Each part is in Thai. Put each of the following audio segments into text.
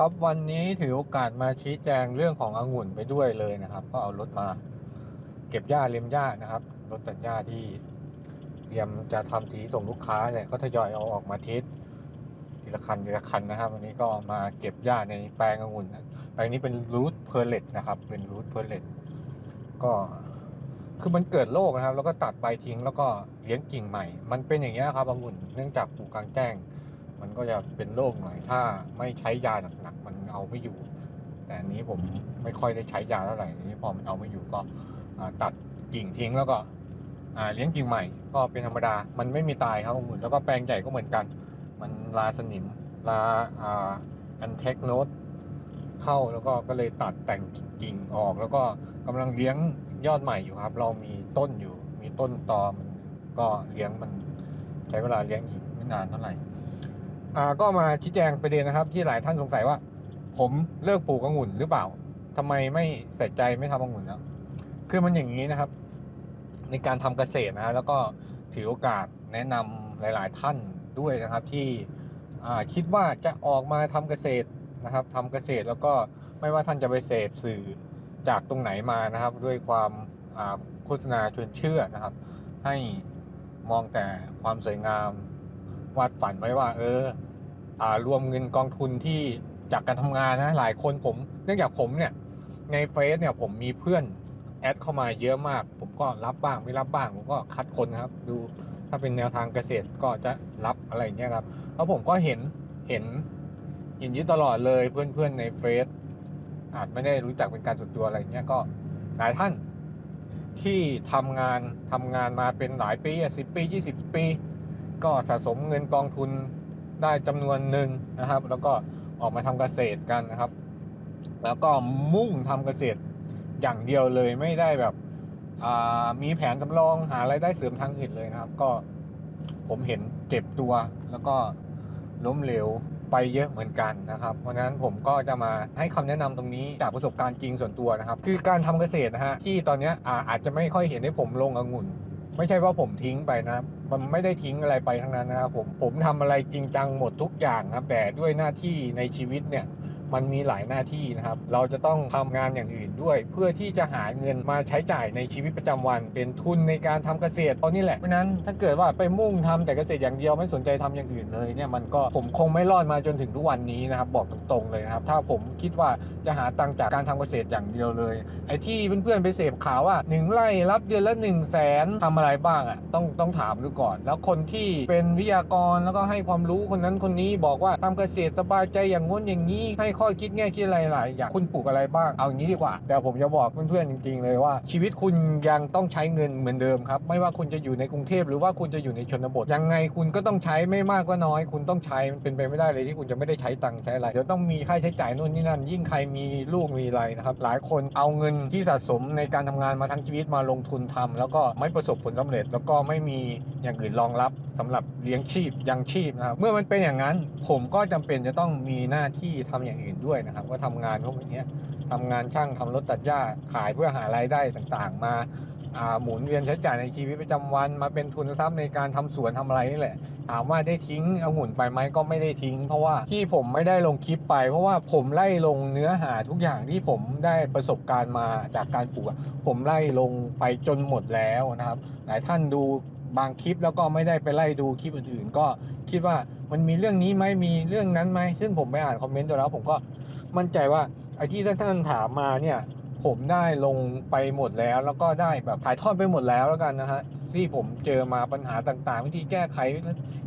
ครับวันนี้ถือโอกาสมาชี้แจงเรื่องขององุ่นไปด้วยเลยนะครับ ก็เอารถมาเก็บหญ้าเลียมหญ้านะครับรถตัดหญ้าที่เตรียมจะทำสีส่งลูกค้าเนี่ยก็ทยอยเอาออกมาเทสทีละคันทีละคันนะครับ วันนี้ก็มาเก็บหญ้าในแปลงองุ่นแปลงนี้เป็นรูทเพอร์เลตนะครับเป็นรูทเพอร์เลตก็คือมันเกิดโรคนะครับ แล้วก็ตัดใบทิ้งแล้วก็เลี้ยงกิ่งใหม่ มันเป็นอย่างนี้ครับองุ่นเนื่องจากปลูกกลางแจ้ง มันก็จะเป็นโรคหน่อยถ้าไม่ใช้ยาหนักๆมันเอาไม่อยู่ แต่อันนี้ผมไม่ค่อยได้ใช้ยาเท่าไหร่นี้พอมันเอาไม่อยู่ก็ตัดกิ่งทิ้งแล้วก็เลี้ยงกิ่งใหม่ ก็เป็นธรรมดา มันไม่มีตายครับองุ่นแล้วก็แปลงใหญ่ก็เหมือนกัน มันลาสนิมลาอันเทคโนตเข้าแล้วก็ก็เลยตัดแต่งกิ่งออก แล้วก็กำลังเลี้ยงยอดใหม่อยู่ครับ เรามีต้นอยู่ มีต้นตอมก็เลี้ยงมันใช้เวลาเลี้ยงอีกไม่นานเท่าไหร่ อ่าก็มาชี้แจงประเด็นนะครับที่หลายท่านสงสัยว่า ผมเลิกปลูกองุ่นหรือเปล่าทำไมไม่ใส่ใจไม่ทำองุ่นแล้วคือมันอย่างนี้นะครับ ในการทำเกษตรนะฮะแล้วก็ถือโอกาสแนะนำหลาย ๆ ท่านด้วยนะครับที่อ่าคิดว่าจะออกมาทำเกษตรนะครับทำเกษตรแล้วก็ไม่ว่าท่านจะไปเสพสื่อจากตรงไหนมานะครับ ด้วยความอ่าโฆษณาชวนเชื่อนะครับ ให้มองแต่ความสวยงามวาดฝันไว้ว่า เออ รวมเงินกองทุนที่จากการทำงานนะหลายคนผม เนื่องจากผมเนี่ยในเฟซเนี่ยผมมีเพื่อนแอดเข้ามาเยอะมาก ผมก็รับบ้างไม่รับบ้างผมก็คัดคนครับ ดูถ้าเป็นแนวทางเกษตรก็จะรับอะไรเงี้ยครับแล้วผมก็เห็นเห็นเห็นอยึดตลอดเลยเพื่อนๆในเฟซอาจไม่ได้รู้จักเป็นการส่วนตัวอะไรเงี้ยก็หลายท่านที่ทำงานทำงานมาเป็นหลายปีสิบปียี่สิบปี ก็สะสมเงินกองทุน ได้จำนวนหนึ่งนะครับ แล้วก็ออกมาทำเกษตรกันนะครับ แล้วก็มุ่งทำเกษตรอย่างเดียวเลยไม่ได้แบบมีแผนสำรองหารายได้เสริมทางอื่นเลยนะครับ ก็ผมเห็นเจ็บตัวแล้วก็ล้มเหลวไปเยอะเหมือนกันนะครับ เพราะฉะนั้นผมก็จะมาให้คำแนะนำตรงนี้จากประสบการณ์จริงส่วนตัวนะครับ คือการทำเกษตรนะฮะที่ตอนนี้อาอาจจะไม่ค่อยเห็นให้ผมลงองุ่น ไม่ใช่ว่าผมทิ้งไปนะ มันไม่ได้ทิ้งอะไรไปทั้งนั้นนะครับผมผมทำอะไรจริงจังหมดทุกอย่างครับแต่ด้วยหน้าที่ในชีวิตเนี่ย มันมีหลายหน้าที่นะครับ เราจะต้องทำงานอย่างอื่นด้วย เพื่อที่จะหาเงินมาใช้จ่ายในชีวิตประจำวัน เป็นทุนในการทำเกษตรเพรานี่แหละเพราะนั้นถ้าเกิดว่าไปมุ่งทำแต่เกษตรอย่างเดียวไม่สนใจทำอย่างอื่นเลยเนี่ยมันก็ผมคงไม่รอดมาจนถึงทุกวันนี้นะครับบอกตรงๆเลยนะครับถ้าผมคิดว่าจะหาตังจากการทำเกษตรอย่างเดียวเลย ไอ้ที่เพื่อนๆไปเสพข่าวว่าหนึ่งไร่รับเดือนละ1นึ่งแสนทำอะไรบ้างอะต้องต้องถามดูก่อน แล้วคนที่เป็นวิทยากรแล้วก็ให้ความรู้คนนั้นคนนี้บอกว่าทำเกษตรสบายใจอย่างง้นอย่างนี้ให้ข้อคิดแง่คิดอะไรหลายอย่างคุณปลูกอะไรบ้างเอาอย่างนี้ดีกว่าเดี๋ยวผมจะบอกเพื่อนๆจริง ๆ เลยว่า ชีวิตคุณยังต้องใช้เงินเหมือนเดิมครับไม่ว่าคุณจะอยู่ในกรุงเทพหรือว่าคุณจะอยู่ในชนบท ยังไงคุณก็ต้องใช้ไม่มากก็น้อย คุณต้องใช้มันเป็นไปไม่ได้เลยที่คุณจะไม่ได้ใช้ตังค์ใช้อะไรเดี๋ยวต้องมีค่าใช้จ่ายนู่นนี่นั่น ยิ่งใครมีลูกมีอะไรนะครับหลายคนเอาเงินที่สะสมในการทำงานมาทั้งชีวิตมาลงทุนทำแล้วก็ไม่ประสบผลสำเร็จ แล้วก็ไม่มีอย่างอื่นรองรับสำหรับเลี้ยงชีพยังชีพนะครับเมื่อมันเป็นอย่างนั้นผมก็จำเป็นจะต้องมีหน้าที่ทำอย่างอื่นด้วยนะครับ ก็ทำงานพวกนี้ทำงานช่างทำรถตัดหญ้าขายเพื่อหารายได้ต่างๆ มาหมุนเวียนใช้จ่ายในชีวิตประจำวัน มาเป็นทุนทรัพย์ในการทำสวนทำอะไรนี่แหละ ถามว่าได้ทิ้งองุ่นไปไหมก็ไม่ได้ทิ้ง เพราะว่าที่ผมไม่ได้ลงคลิปไป เพราะว่าผมไล่ลงเนื้อหาทุกอย่างที่ผมได้ประสบการณ์มาจากการปลูกผมไล่ลงไปจนหมดแล้วนะครับ หลายท่านดู บางคลิปแล้วก็ไม่ได้ไปไล่ดูคลิปอื่นๆ ก็คิดว่ามันมีเรื่องนี้ไหมมีเรื่องนั้นไหมซึ่งผมไปอ่านคอมเมนต์ดูแล้ว ผมก็มั่นใจว่าไอ้ที่ท่านถามมาเนี่ยผมได้ลงไปหมดแล้ว แล้วก็ได้แบบถ่ายทอดไปหมดแล้วแล้วกันนะฮะที่ผมเจอมาปัญหาต่างๆ วิธีแก้ไข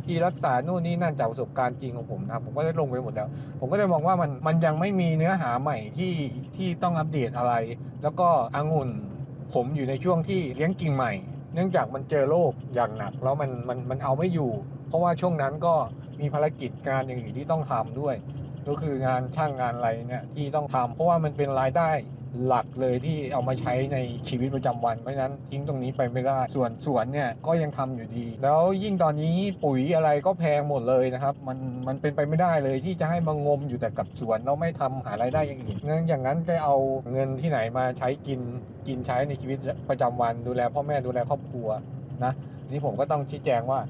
ที่รักษาโน่นนี่นั่นจากประสบการณ์จริงของผมนะผมก็ได้ลงไปหมดแล้ว ผมก็เลยมองว่ามันมันยังไม่มีเนื้อหาใหม่ที่ที่ต้องอัปเดตอะไร แล้วก็องุ่นผมอยู่ในช่วงที่เลี้ยงกิ่งใหม่ เนื่องจากมันเจอโรคอย่างหนักแล้วมันมันมันเอาไม่อยู่ เพราะว่าช่วงนั้นก็มีภารกิจงานอย่างอื่นที่ต้องทำด้วย ก็คืองานช่างงานอะไรเนี่ยที่ต้องทำเพราะว่ามันเป็นรายได้ หลักเลยที่เอามาใช้ในชีวิตประจำวัน เพราะฉะนั้นทิ้งตรงนี้ไปไม่ได้ ส่วนสวนเนี่ยก็ยังทำอยู่ดี แล้วยิ่งตอนนี้ปุ๋ยอะไรก็แพงหมดเลยนะครับ มันมันเป็นไปไม่ได้เลยที่จะให้มางมอยู่แต่กับสวนแล้วไม่ทำหารายได้อย่างอื่นงั้นอย่างนั้นจะเอาเงินที่ไหนมาใช้กินกินใช้ในชีวิตประจำวัน ดูแลพ่อแม่ดูแลครอบครัวนะนี้ผมก็ต้องชี้แจงว่า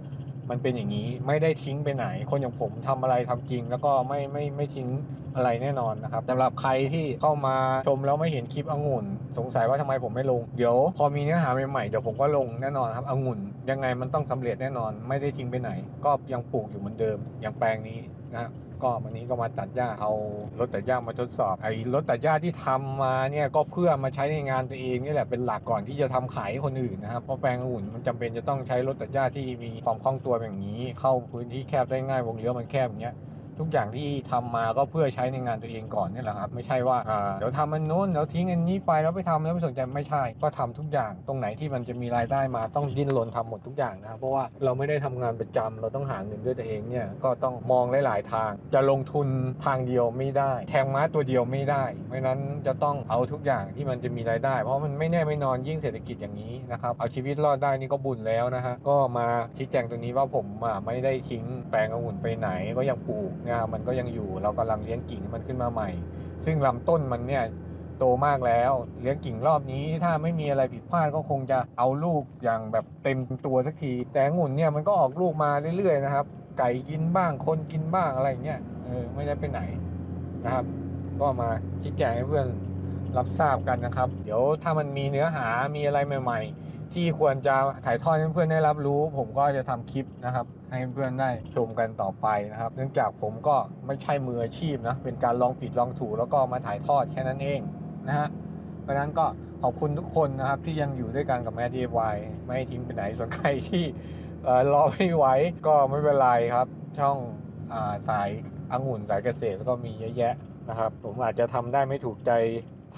มันเป็นอย่างนี้ไม่ได้ทิ้งไปไหน คนอย่างผมทำอะไรทำจริง แล้วก็ไม่ไม่ไม่ทิ้งอะไรแน่นอนนะครับสำหรับใครที่เข้ามาชมแล้วไม่เห็นคลิปองุ่น สงสัยว่าทำไมผมไม่ลง เดี๋ยวพอมีเนื้อหาใหม่ๆเดี๋ยวผมก็ลงแน่นอนครับองุ่น ยังไงมันต้องสำเร็จแน่นอน ไม่ได้ทิ้งไปไหน ก็ยังปลูกอยู่เหมือนเดิมอย่างแปลงนี้ นะครับก็วันนี้ก็มาตัดหญ้าเอารถตัดหญ้ามาทดสอบไอ้รถตัดหญ้าที่ทำมาเนี่ยก็เพื่อมาใช้ในงานตัวเองนี่แหละเป็นหลักก่อนที่จะทำขายให้คนอื่นนะครับเพราะแปลงอุ่นมันจำเป็นจะต้องใช้รถตัดหญ้าที่มีความคล่องตัวแบบนี้ เข้าพื้นที่แคบได้ง่ายวงเลี้ยวมันแคบอย่างเงี้ย ทุกอย่างที่ทำมาก็เพื่อใช้ในงานตัวเองก่อนนี่แหละครับ ไม่ใช่ว่าเดี๋ยวทำอันนู้นเดี๋ยวทิ้งอันนี้ไปแล้วไปทำแล้วไม่สนใจไม่ใช่ ก็ทำทุกอย่างตรงไหนที่มันจะมีรายได้มาต้องดิ้นรนทำหมดทุกอย่างนะครับเพราะว่าเราไม่ได้ทำงานประจำเราต้องหาเงินด้วยตัวเองเนี่ยก็ต้องมองหลายๆทาง จะลงทุนทางเดียวไม่ได้ แทงม้าตัวเดียวไม่ได้ เพราะนั้นจะต้องเอาทุกอย่างที่มันจะมีรายได้ เพราะมันไม่แน่ไม่นอนยิ่งเศรษฐกิจอย่างนี้นะครับเอาชีวิตรอดได้นี่ก็บุญแล้วนะฮะก็มาชี้แจงตรงนี้ว่าผมไม่ได้ทิ้งแปลงองุ่นไปไหนก็ยังปลูกงามันก็ยังอยู่ เรากำลังเลี้ยงกิ่งให้มันขึ้นมาใหม่ ซึ่งลำต้นมันเนี่ยโตมากแล้ว เลี้ยงกิ่งรอบนี้ ถ้าไม่มีอะไรผิดพลาดก็คงจะเอาลูกอย่างแบบเต็มตัวสักที แต่องุ่นเนี่ยมันก็ออกลูกมาเรื่อยๆนะครับ ไก่กินบ้างคนกินบ้างอะไรอย่างเงี้ยเออไม่ได้ไปไหนนะครับ ก็มาชี้แจงให้เพื่อน รับทราบกันนะครับ เดี๋ยวถ้ามันมีเนื้อหามีอะไรใหม่ ๆ ที่ควรจะถ่ายทอดให้เพื่อนได้รับรู้ ผมก็จะทำคลิปนะครับ ให้เพื่อนได้ชมกันต่อไปนะครับ เนื่องจากผมก็ไม่ใช่มืออาชีพนะเป็นการลองผิดลองถูกแล้วก็มาถ่ายทอดแค่นั้นเองนะฮะเพราะนั้นก็ขอบคุณทุกคนนะครับที่ยังอยู่ด้วยกันกับแมด y วไม่ทิ้งไปไหนส่วนใครที่เออรอไม่ไหวก็ไม่เป็นไรครับ ช่องอาสายองุ่นสายเกษตรก็มีเยอะแยะนะครับ ผมอาจจะทำได้ไม่ถูกใจ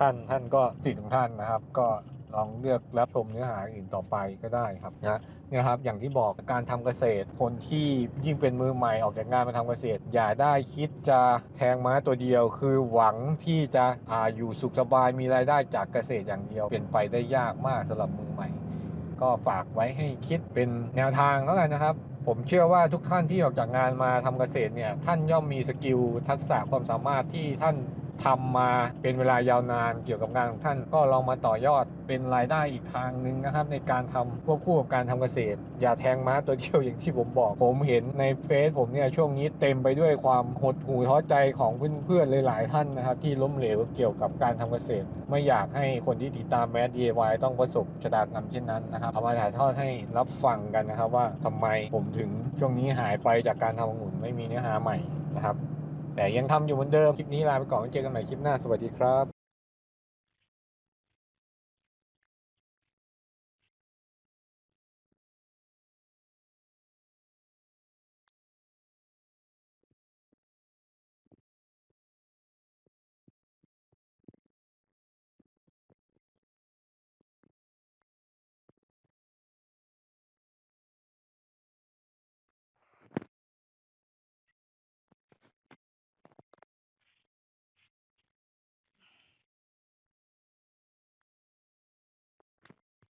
ท่านท่านก็สิทธิ์ของท่านนะครับ ก็ลองเลือกรับชมเนื้อหาอื่นต่อไปก็ได้ครับนะเนี่ยครับอย่างที่บอกการทำเกษตร คนที่ยิ่งเป็นมือใหม่ออกจากงานมาทำเกษตร อย่าได้คิดจะแทงม้าตัวเดียว คือหวังที่จะอาอยู่สุขสบายมีรายได้จากเกษตรอย่างเดียวเป็นไปได้ยากมากสำหรับมือใหม่ ก็ฝากไว้ให้คิดเป็นแนวทางแล้วกันนะครับ ผมเชื่อว่าทุกท่านที่ออกจากงานมาทำเกษตรเนี่ยท่านย่อมมีสกิลทักษะความสามารถที่ท่าน ทำมาเป็นเวลายาวนานเกี่ยวกับงานของท่าน ก็ลองมาต่อยอดเป็นรายได้อีกทางหนึ่งนะครับ ในการทำควบคู่กับการทำเกษตร อย่าแทงม้าตัวเดียวอย่างที่ผมบอกผมเห็นในเฟซผมเนี่ยช่วงนี้เต็มไปด้วยความหดหู่ท้อใจของเพื่อนๆหลายๆท่านนะครับ ที่ล้มเหลวเกี่ยวกับการทำเกษตร ไม่อยากให้คนที่ติดตามแมส DIY ต้องประสบชะตากรรมเช่นนั้นนะครับเอามาถ่ายทอดให้รับฟังกันนะครับว่าทำไมผมถึงช่วงนี้หายไปจากการทำองุ่นไม่มีเนื้อหาใหม่นะครับ แต่ยังทำอยู่เหมือนเดิม คลิปนี้ลาไปก่อนเจอกันใหม่คลิปหน้า สวัสดีครับ